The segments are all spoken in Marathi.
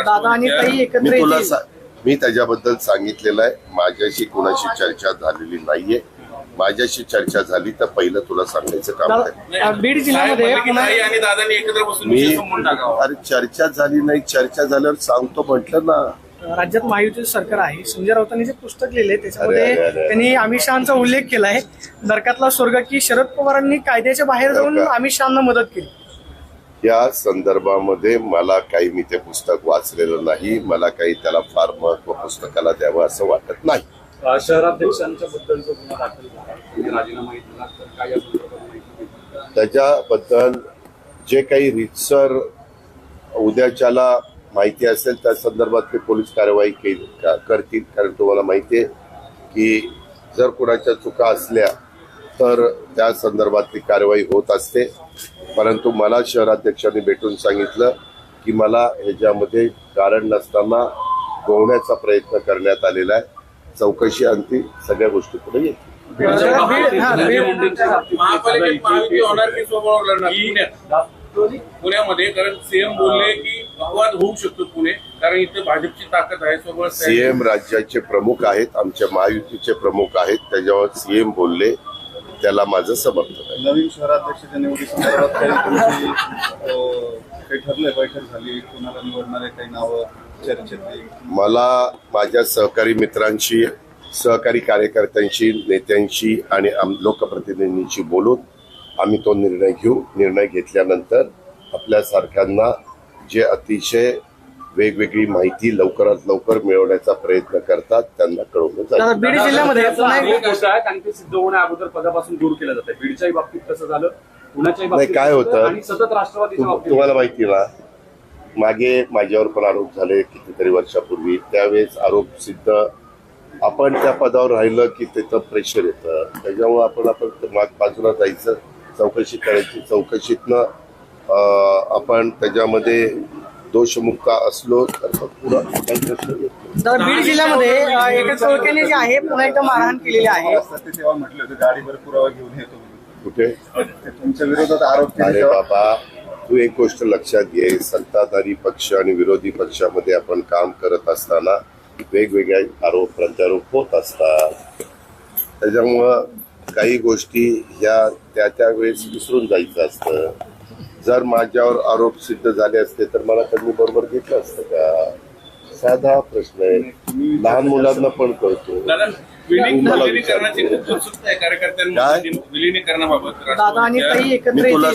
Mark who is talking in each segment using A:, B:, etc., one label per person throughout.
A: दादा आणि ताई
B: मी
A: एकत्र
B: तुला
A: येतील.
B: सा- मी त्याच्याबद्दल सांगितलेलं आहे. माझ्याशी कोणाशी चर्चा झालेली नाहीये. माझ्याशी चर्चा झाली तर पहिलं तुला सांगायचं काम आहे
A: बीड जिल्ह्यामध्ये पुन्हा
C: आणि दादांनी एकत्र बसून
B: मी
C: विषय संपवून टाकावा.
B: अरे चर्चा झाली नाही. चर्चा झाल्यावर सांगतो म्हटलं ना.
A: राज्यात महायुतीचं सरकार आहे. संजय राऊतांनी जे पुस्तक लिहिले त्याच्यामध्ये
B: अरे, अरे, अरे.
A: त्यांनी अमित शहाचा उल्लेख केलाय दरकातला स्वर्ग की शरद पवारांनी कायद्याच्या बाहेर जाऊन. अमित शहाना मदत केली.
B: या संदर्भामध्ये मला काही मी ते पुस्तक वाचलेलं नाही. मला काही त्याला फार महत्त्व पुस्तकाला द्यावं असं वाटत नाही.
D: अ, शहराध्यक्षांच्या बद्दल जो गुन्हा दाखल झाला तुम्ही राजीनामा घेतला तर काय या संदर्भात माहिती देईल?
B: त्याच्याबद्दल जे काही रितसर उद्याच्याला माहिती असेल त्या संदर्भात ते पोलीस कारवाई केली का- करतील. कारण तुम्हाला माहिती आहे की जर कोणाच्या चुका असल्या तर त्या संदर्भातली कारवाई होत असते. परंतु मला शहराध्यक्षांनी भेटून सांगितलं की मला ह्याच्यामध्ये कारण नसताना गोवण्याचा प्रयत्न करण्यात आलेला आहे. चौकशी अंती सगळ्या गोष्टी पुढे येतील.
C: पुण्यामध्ये कारण सीएम बोलले की अपवाद होऊ शकतो पुणे कारण इथे भाजपची ताकद आहे स्वबळ
B: सीएम राज्याचे प्रमुख आहेत आमच्या महायुतीचे प्रमुख आहेत त्याच्यावर सीएम बोलले त्याला माझं समर्थन आहे.
E: नवीन शहराध्यक्षाच्या निवडी संदर्भात काही ठरलंय? बैठक झाली कोणाला निवडणारे काही नावं
B: मला माझ्या सहकारी मित्रांशी सहकारी कार्यकर्त्यांशी नेत्यांशी आणि आम- लोकप्रतिनिधींशी बोलून आम्ही तो निर्णय घेऊ. निर्णय घेतल्यानंतर आपल्यासारख्यांना जे अतिशय वेगवेगळी माहिती लवकरात लवकर मिळवण्याचा प्रयत्न करतात त्यांना कळवलं
A: बीड जिल्ह्यामध्ये
D: सिद्ध होण्या अगोदर पदापासून दूर केलं जातं बीडच्याही बाबतीत तसं झालं पुण्याच्याही
B: नाही,
D: बाबतीत
B: काय होतं?
D: सतत बाबतीत
B: तुम्हाला माहिती ना मागे माझ्यावर पण आरोप झाले कितीतरी वर्षापूर्वी. त्यावेळेस आरोप सिद्ध आपण त्या पदावर राहिलं की त्याचं प्रेशर येतं. त्याच्यामुळे आपण आपण माग बाजूला जायचं चौकशी करायची. चौकशीतनं आपण त्याच्यामध्ये दोषमुक्त असलो तर मग पुढं काही प्रश्न येत.
A: दादा, बीड जिल्ह्यामध्ये अं, एका चोरट्याने जे आहे पुन्हा एकदा मारहाण केलेली आहे.
E: असतात ते तेव्हा म्हटले होते गाडीवर पुरावा घेऊन येतो म्हणून.
B: कुठे?
E: ते तुमच्या विरोधात आरोप केले
B: अरे
E: तेव्हा.
B: बाबा तू एक गोष्ट लक्षात घे सत्ताधारी पक्ष आणि विरोधी पक्षामध्ये आपण काम करत असताना वेगवेगळ्या आरोप प्रत्यारोप होत असतात. त्याच्यामुळं काही गोष्टी ह्या त्या त्या वेळेस विसरून जायचं असतं. जर माझ्यावर आरोप सिद्ध झाले असते तर मला त्यांनी बरोबर घेतलं असतं का? साधा प्रश्न आहे. लहान मुलांना पण कळतो. मी तुला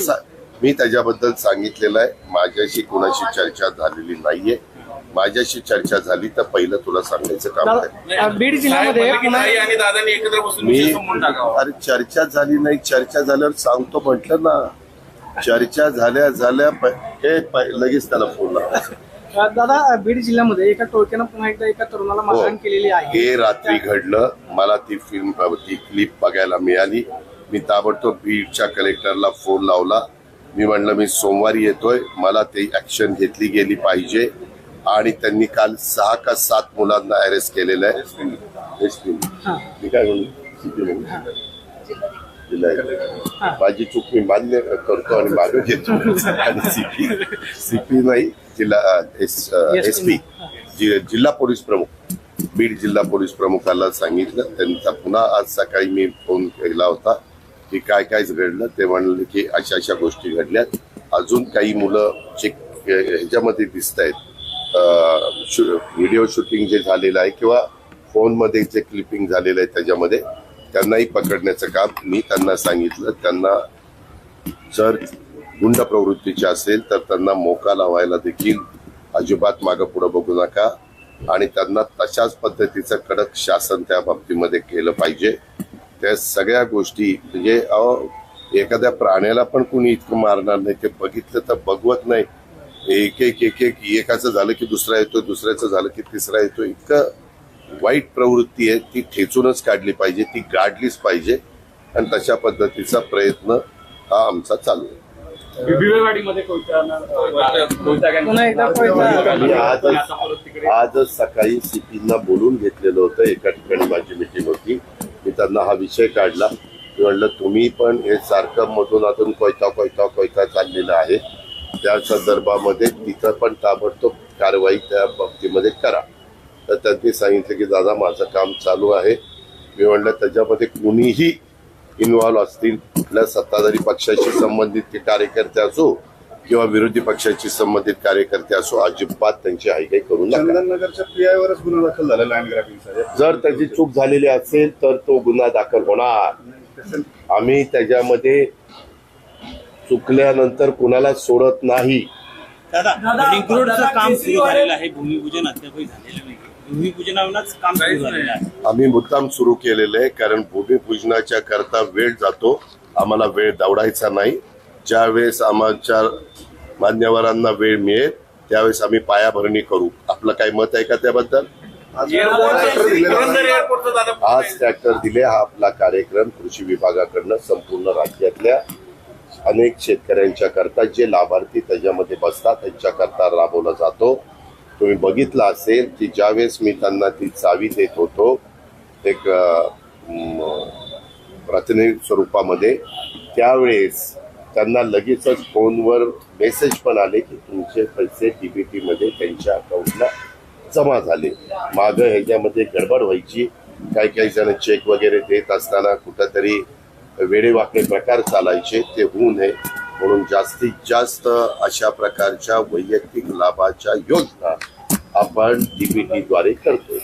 B: मी त्याच्याबद्दल सांगितलेलं आहे. माझ्याशी कोणाशी चर्चा झालेली नाहीये. माझ्याशी चर्चा झाली तर पहिलं तुला सांगायचं काम आहे.
A: बीड जिल्ह्यामध्ये
B: मी अरे चर्चा झाली नाही. चर्चा झाल्यावर सांगतो म्हटलं ना. चर्चा झाल्या झाल्या प- हे प- लगेच त्याला फोन
A: अं, दादा बीड जिल्ह्यामध्ये एका टोळक्यानं पुन्हा एकदा एका तरुणाला मारहाण केलेली आहे.
B: हो. हे रात्री घडलं. मला ती फिल्म ती क्लिप बघायला मिळाली. मी ताबडतोब बीडच्या कलेक्टरला फोन लावला. मी म्हणलं मी सोमवारी येतोय. मला ते ऍक्शन घेतली गेली पाहिजे. आणि त्यांनी काल सहा का सात मुलांना अरेस्ट केलेलं आहे. मी काय म्हणलो माझी चूक मी मान्य करतो आणि मागे घेतो. आणि सीपी सीपी नाही जिल्हा एस एस पी. जिल्हा पोलीस प्रमुख. बीड जिल्हा पोलीस प्रमुखाला सांगितलं. त्यांचा पुन्हा आज सकाळी मी फोन केला होता की काय काय घडलं. ते म्हणले की अशा अशा गोष्टी घडल्यात. अजून काही मुलं जे ह्याच्यामध्ये दिसत आहेत. व्हिडिओ शूटिंग जे झालेलं आहे किंवा फोनमध्ये जे क्लिपिंग झालेलं आहे त्याच्यामध्ये. त्यांनाही पकडण्याचं काम मी त्यांना सांगितलं. त्यांना जर गुंड प्रवृत्तीचे असेल तर त्यांना मोका लावायला देखील अजिबात मागं पुढं बघू नका. आणि त्यांना तशाच पद्धतीचं कडक शासन त्या बाबतीमध्ये केलं पाहिजे. त्या सगळ्या गोष्टी म्हणजे अहो एखाद्या प्राण्याला पण कुणी इतकं मारणार नाही. ते बघितलं तर बघवत नाही. एक एक एक एक एकाचं झालं की दुसरा येतो दुसऱ्याचं झालं की तिसरा येतो इतकं वाईट प्रवृत्ती आहे ती ठेचूनच काढली पाहिजे ती गाडलीच पाहिजे आणि तशा पद्धतीचा प्रयत्न हा आमचा चालू आहे. आजच आजच सकाळी सीपींना बोलून घेतलेलं होतं एका ठिकाणी माझी मिटिंग होती. मी त्यांना हा विषय काढला. मी म्हणलं तुम्ही पण हे सारखं मधून अधून कोयता कोयता कोयता चाललेलं आहे. त्या संदर्भामध्ये तिथं पण ताबडतोब कारवाई त्या बाबतीमध्ये करा. तर त्यांनी सांगितलं की दादा माझं काम चालू आहे. मी म्हणलं त्याच्यामध्ये कुणीही इन्व्हॉल्व्ह असतील कुठल्या सत्ताधारी पक्षाशी संबंधित ते कार्यकर्ते असो किंवा विरोधी पक्षाशी संबंधित कार्यकर्ते असो अजिबात त्यांची हायगाई करू नका.
E: चंदननगरच्या पीआयवरच गुन्हा दाखल झाला लँड ग्रॅबिंगचा
B: जर त्याची चूक झालेली असेल तर तो गुन्हा दाखल होणार. आम्ही त्याच्यामध्ये चुकल्यानंतर कुणाला सोडत नाही.
F: दादा रिंग रोडचं काम सुरू झालेलं आहे भूमिपूजन अद्यापही झालेलं नाही भूमिपूजनावरच काम सुरू झालेलं आहे.
B: आम्ही मुद्दाम सुरू केलेलं आहे कारण भूमिपूजनाच्या करता वेळ जातो. आम्हाला वेळ दवडायचा नाही. ज्यावेळेस आमच्या मान्यवरांना वेळ मिळेल त्यावेळेस आम्ही पायाभरणी करू. आपलं काय मत आहे का त्याबद्दल? आज ट्रॅक्टर दिले हा आपला कार्यक्रम कृषी विभागाकडनं संपूर्ण राज्यातल्या अनेक शेतकऱ्यांच्या करता जे लाभार्थी त्याच्यामध्ये बसतात त्यांच्याकरता राबवला जातो. तुम्ही बघितलं असेल की ज्यावेळेस मी त्यांना ती चावी देत होतो एक प्रातिनिधिक स्वरूपामध्ये त्यावेळेस त्यांना लगेचच फोनवर मेसेज पण आले की तुमचे पैसे डीबीटी टीमध्ये त्यांच्या अकाउंटला जमा झाले. मागं ह्याच्यामध्ये गडबड व्हायची. काही काही जण चेक वगैरे देत असताना कुठंतरी वेडेवाकडे प्रकार चालायचे ते होऊ नये. म्हणून जास्तीत जास्त अशा प्रकारच्या वैयक्तिक लाभाच्या योजना आपण डीबीटी द्वारे करतो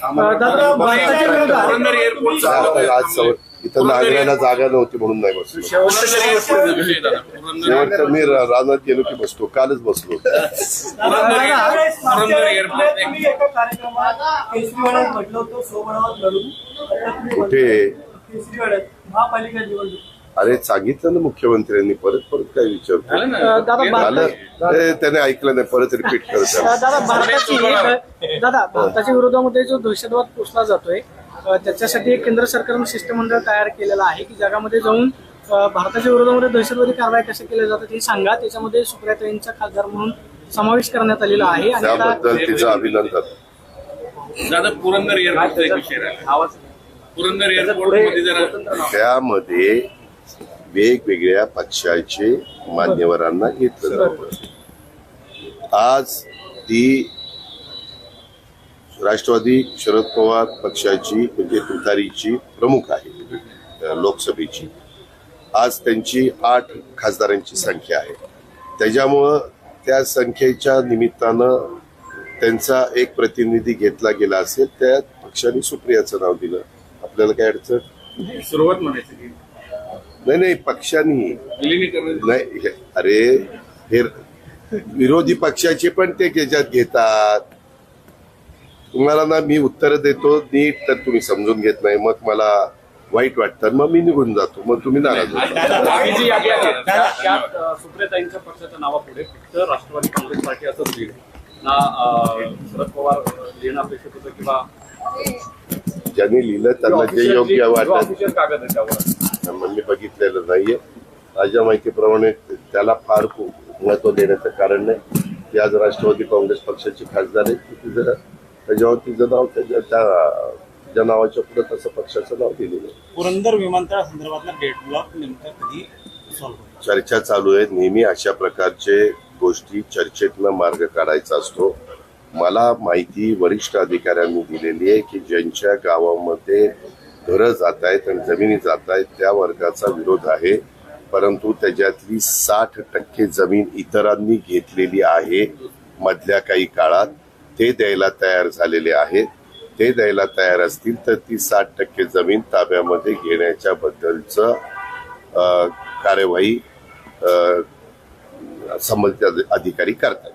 B: इथं नागराला जागा नव्हती म्हणून नाही बसलो. शेवटचं मी रानात गेलो की बसतो कालच बसलो. कुठे?
G: महापालिका निवडणूक.
B: अरे सांगितलं ना मुख्यमंत्र्यांनी परत परत काय विचारतो त्याने ऐकलं नाही परत रिपीट करत आहे.
A: दादा भारताची दादा भारताच्या विरोधामध्ये जो दहशतवाद पोचला जातोय त्याच्यासाठी एक केंद्र सरकारनं शिष्टमंडळ तयार केलेलं आहे की जगामध्ये जाऊन भारताच्या विरोधामध्ये दहशतवादी कारवाई कशा केल्या जातात हे सांगा. त्याच्यामध्ये सुप्रियाताईंचा खासदार म्हणून समावेश करण्यात आलेला आहे आणि आता
B: त्याबद्दल तिचं अभिनंदन.
C: दादा पुरंदर एअरपोर्ट
B: त्यामध्ये वेगवेगळ्या पक्षाचे मान्यवरांना घेतलं जातं. आज ती राष्ट्रवादी शरद पवार पक्षाची म्हणजे तुतारीची प्रमुख आहे लोकसभेची. आज त्यांची आठ खासदारांची संख्या आहे. त्याच्यामुळं त्या संख्येच्या निमित्तानं त्यांचा एक प्रतिनिधी घेतला गेला असेल त्या पक्षाने सुप्रियाचं नाव दिलं. आपल्याला काय अडचण?
C: सुरुवात म्हणायची
B: नाही नाही पक्षांनी. नाही अरे हे विरोधी पक्षाचे पण ते त्याच्यात घेतात. तुम्हाला ना मी उत्तर देतो नीट तर तुम्ही समजून घेत नाही. मग मला वाईट वाटतं. मग मी निघून जातो. मग तुम्ही नाराज होता.
D: सुप्रियाताईंच्या पक्षाच्या नावापुढे फक्त राष्ट्रवादी काँग्रेस पार्टी असंच लिहिलं ना अ, शरद पवार लिहिणं अपेक्षित होतं किंवा
B: ज्यांनी लिहिलं त्यांना जे योग्य वाटत मी बघितलेलं नाहीये. माझ्या माहितीप्रमाणे त्याला फार खूप महत्त्व देण्याचं कारण नाही. ती आज राष्ट्रवादी काँग्रेस पक्षाची खासदार आहे ती जरा त्याच्यावर तिचं नाव त्याच्या त्या ज्या नावाच्या पुढे तसं पक्षाचं नाव दिलेलं आहे.
F: पुरंदर विमानतळ संदर्भातला डेडलॉक नेमकं कधी
B: चर्चा चालू आहे. नेहमी अशा प्रकारचे गोष्टी चर्चेतनं मार्ग काढायचा असतो. मला माहिती वरिष्ठ अधिकाऱ्यांनी दिलेली आहे की ज्यांच्या गावामध्ये घरं जात आहेत आणि जमिनी जात आहेत त्या वर्गाचा विरोध आहे. परंतु त्याच्यातली साठ टक्के जमीन इतरांनी घेतलेली आहे मधल्या काही काळात. ते द्यायला तयार झालेले आहेत. ते द्यायला तयार असतील तर ती साठ टक्के जमीन ताब्यामध्ये घेण्याच्या बद्दलचं कार्यवाही संबंधित अधिकारी करतात.